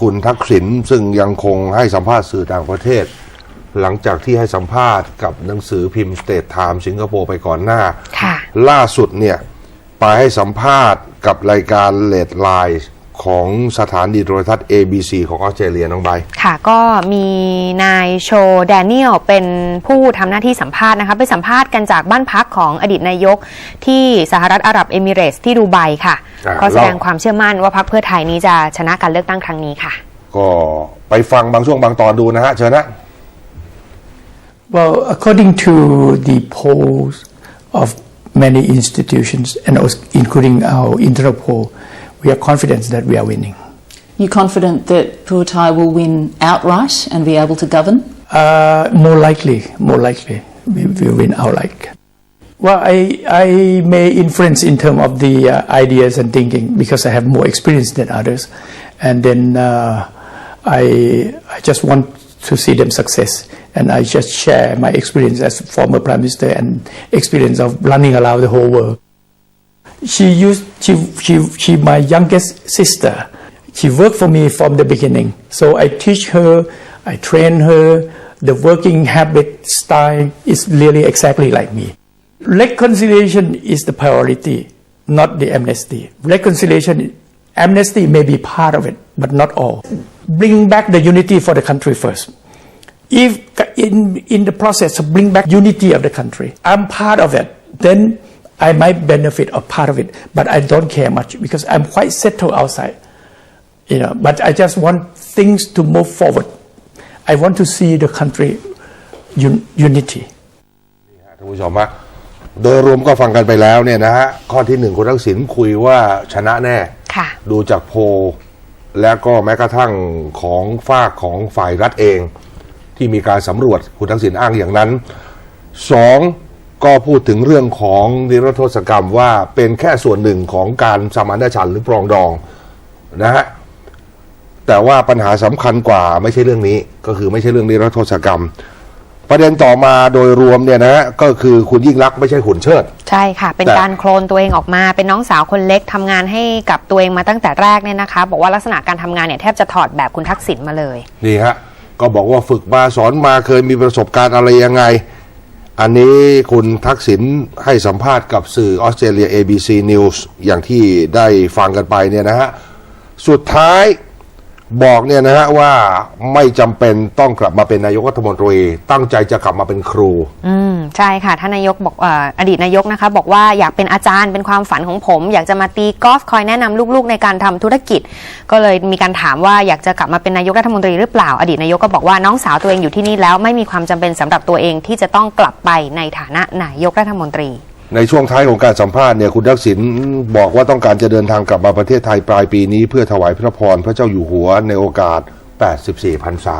คุณทักษิณซึ่งยังคงให้สัมภาษณ์สื่อต่างประเทศ หลังจากที่ให้สัมภาษณ์กับหนังสือพิมพ์ State Time สิงคโปร์ไปก่อนหน้าค่ะล่าสุดเนี่ย ไปให้สัมภาษณ์กับรายการเลดไลน์ ของสถานีโทรทัศน์ ABC ของออสเตรเลียน้องใบ ค่ะ ก็มีนายโชแดเนียลเป็นผู้ทำหน้าที่สัมภาษณ์นะคะ ไปสัมภาษณ์กันจากบ้านพักของอดีตนายกที่สหรัฐอาหรับเอมิเรตส์ที่ดูไบค่ะ อ่าก็แสดงความเชื่อมั่นว่าพรรคเพื่อไทยนี้จะชนะการเลือกตั้งครั้งนี้ค่ะ ก็ไปฟังบางช่วงบางตอนดูนะฮะ เชิญนะ Well, according to the polls of many institutions, and also including our internal poll, we are confident that we are winning. You confident that Puatai will win outright and be able to govern? Uh, more likely, more likely, we will win outright. Well, I, I may influence in terms of the uh, ideas and thinking because I have more experience than others, and then uh, I, I just want to see them success, and I just share my experience as former prime minister and experience of running around the whole world. She used she she she my youngest sister. She worked for me from the beginning, so I teach her, I train her. The working habit style is really exactly like me. Reconciliation is the priority, not the amnesty. Reconciliation, amnesty may be part of it, but not all. Bring back the unity for the country first. If in, in the process of bring back unity of the country, I'm part of it, then I might benefit or part of it, but I don't care much because I'm quite settled outside. You know, but I just want things to move forward. I want to see the country un- unity. ท่านผู้ชมฮะโดยรวมก็ฟังกันไปแล้วเนี่ยนะฮะข้อที่หนึ่งคุณทักษิณคุยว่าชนะแน่ ค่ะ ดูจากโพลแล้วก็แม้กระทั่งของฝากของฝ่ายรัฐเอง ที่มีการสำรวจคุณทักษิณอ้างอย่างนั้นสอง ก็พูดถึงเรื่องของนิรโทษกรรมว่าเป็นแค่ส่วนหนึ่งของการสมานฉันท์หรือปรองดองนะฮะแต่ว่าปัญหาสำคัญกว่าไม่ใช่เรื่องนี้ ก็คือไม่ใช่เรื่องนิรโทษกรรม ประเด็นต่อมาโดยรวมเนี่ยนะฮะก็คือคุณยิ่งรักษณ์ไม่ใช่ขุนเชิด ใช่ค่ะ เป็นแต่การโคลนตัวเองออกมาเป็นน้องสาวคนเล็กทำงานให้กับตัวเองมาตั้งแต่แรกเนี่ยนะคะ บอกว่าลักษณะการทำงานเนี่ยแทบจะถอดแบบคุณทักษิณมาเลย นี่ฮะก็บอกว่าฝึกมาสอนมาเคยมีประสบการณ์อะไรยังไง อันนี้คุณทักษิณให้สัมภาษณ์กับสื่อออสเตรเลีย ABC News อย่างที่ได้ฟังกันไปเนี่ยนะฮะ สุดท้าย บอกเนี่ยนะฮะว่าไม่จำเป็นต้องกลับมาเป็นนายกรัฐมนตรี ตั้งใจจะกลับมาเป็นครู อืมใช่ค่ะท่านนายกบอกออดีตนายกนะคะ บอกว่าอยากเป็นอาจารย์เป็นความฝันของผม อยากจะมาตีกอล์ฟคอยแนะนำลูกๆ ในการทำธุรกิจ ก็เลยมีการถามว่าอยากจะกลับมาเป็นนายกรัฐมนตรีหรือเปล่า อดีตนายกก็บอกว่าน้องสาวตัวเองอยู่ที่นี่แล้วไม่มีความจำเป็นสำหรับตัวเองที่จะต้องกลับไปในฐานะนายกรัฐมนตรี ในช่วงท้ายของการสัมภาษณ์เนี่ยคุณทักษิณบอกว่าต้องการจะเดินทางกลับมาประเทศไทยปลายปีนี้ เพื่อถวายพระพรพระเจ้าอยู่หัวในโอกาส 84 พรรษา